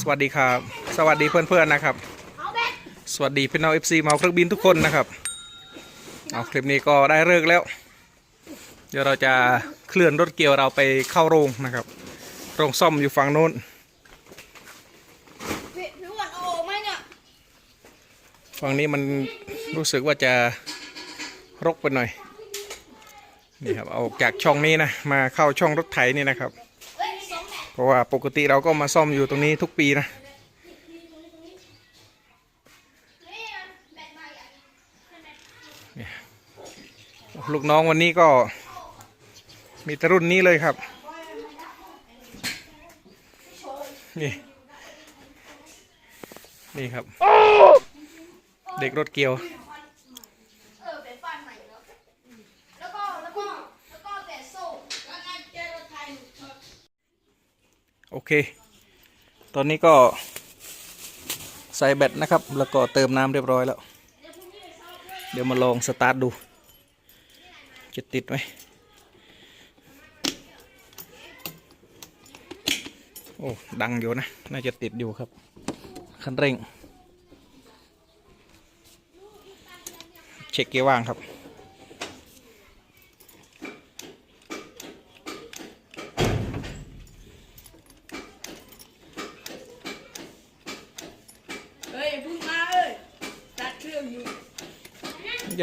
สวัสดีครับ สวัสดีเพื่อนๆนะครับ สวัสดีพี่น้องเอฟซีเมาเครื่องบินทุกคนนะครับเอาคลิปนี้ก็ได้เลิกแล้ว เดี๋ยวเราจะเคลื่อนรถเกี่ยวเราไปเข้าโรงนะครับ โรงซ่อมอยู่ฝั่งโน้นพี่พี่อ้วนเอาออกไหมเนี่ยฝั่งนี้มันรู้สึกว่าจะรกไปหน่อยนี่ครับเอาออกจากช่องนี้นะมาเข้าช่องรถไถนี่นะครับ เพราะว่าปกติเราก็มาซ่อมอยู่ตรงนี้ทุกปีนะลูกน้องวันนี้ก็มีตรุ่นนี้เลยครับ นี่ นี่ครับ เด็กรถเกียว เออเป็นฟันใหม่แล้วแล้วก็แล้วก็แล้วก็แต่โซ่แล้วงานเจอรถไทย โอเค ตอนนี้ก็ใส่แบตนะครับ แล้วก็เติมน้ำเรียบร้อยแล้ว เดี๋ยวมาลองสตาร์ทดู จะติดไหมโอ้ ดังอยู่นะ น่าจะติดอยู่ครับ คันเร่ง เช็คเกียร์ว่างครับ เฮ้ยเพึ่งมาเอ้ยตัดเครื่องอยู่ อ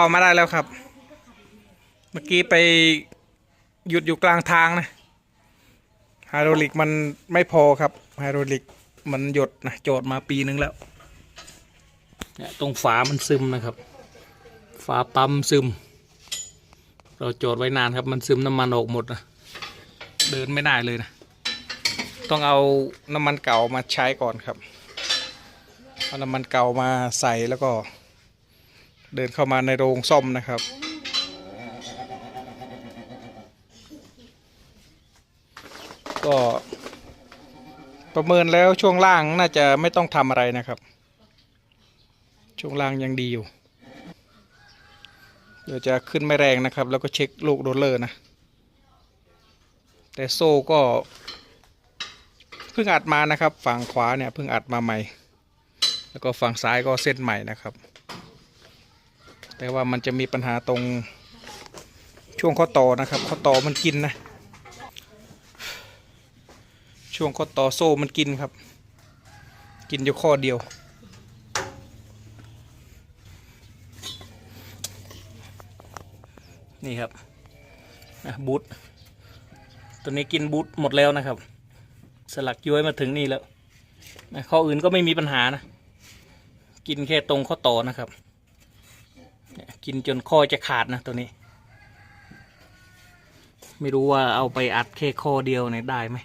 เอาเข้ามาได้แล้วครับ เมื่อกี้ไปหยุดอยู่กลางทางนะไฮโดรลิกมันไม่พอครับไฮโดรลิกมันหยดนะโจดมาปีนึงแล้วเนี่ยตรงฝามันซึมนะครับ ฝาปั๊มซึม เราโจดไว้นานครับ มันซึมน้ำมันออกหมดนะเดินไม่ได้เลยนะ ต้องเอาน้ำมันเก่ามาใช้ก่อนครับ เอาน้ำมันเก่ามาใส่แล้วก็ เดินเข้ามาในโรงซ่อมนะครับ ก็ประเมินแล้วช่วงล่างน่าจะไม่ต้องทำอะไรนะครับ ช่วงล่างยังดีอยู่ เดี๋ยวจะขึ้นไม่แรงนะครับ แล้วก็เช็คลูกโรลเลอร์นะ แต่โซ่ก็เพิ่งอัดมานะครับ ฝั่งขวาเนี่ยเพิ่งอัดมาใหม่ แล้วก็ฝั่งซ้ายก็เส้นใหม่นะครับ แต่ว่ามันจะมีปัญหาตรงช่วงข้อต่อนะครับข้อต่อมันกินนะ ช่วงข้อต่อโซ่มันกินครับ กินอยู่ข้อเดียว นี่ครับอะบูทตัวนี้กินบูทหมดแล้วนะครับ สลักย้อยมาถึงนี่แล้วข้ออื่นก็ไม่มีปัญหานะ กินแค่ตรงข้อต่อนะครับ กินจนข้อจะขาดนะตัวนี้ ไม่รู้ว่าเอาไปอัดแค่ข้อเดียวเนี่ยได้ไหม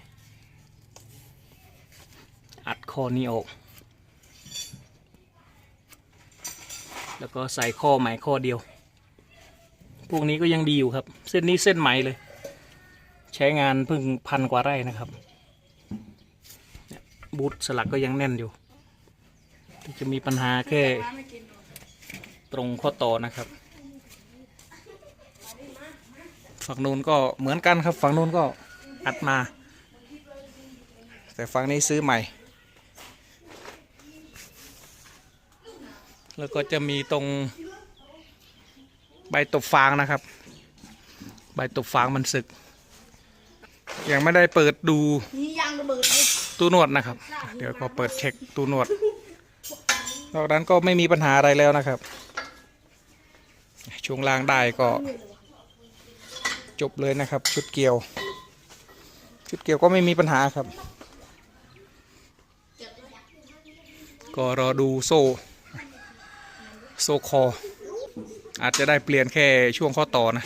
อัดข้อนี้ออก แล้วก็ใส่ข้อใหม่ข้อเดียว พวกนี้ก็ยังดีอยู่ครับ เส้นนี้เส้นใหม่เลย ใช้งานเพิ่งพันกว่าไร่นะครับ บูทสลักก็ยังแน่นอยู่ จะมีปัญหาแค่ ตรงข้อต่อนะครับ ฝั่งนู้นก็เหมือนกันครับ ฝั่งนู้นก็อัดมา แต่ฝั่งนี้ซื้อใหม่ แล้วก็จะมีตรงใบตบฟางนะครับ ใบตบฟางมันสึก ยังไม่ได้เปิดดูตู้นวดนะครับ เดี๋ยวก็เปิดเช็คตู้นวดนอกนั้นก็ไม่มีปัญหาอะไรแล้วนะครับ ช่วงล่างได้ก็จบเลยนะครับ ชุดเกี่ยว ชุดเกี่ยวก็ไม่มีปัญหาครับ ก็รอดูโซ่ โซ่คอ อาจจะได้เปลี่ยนแค่ช่วงข้อต่อนะ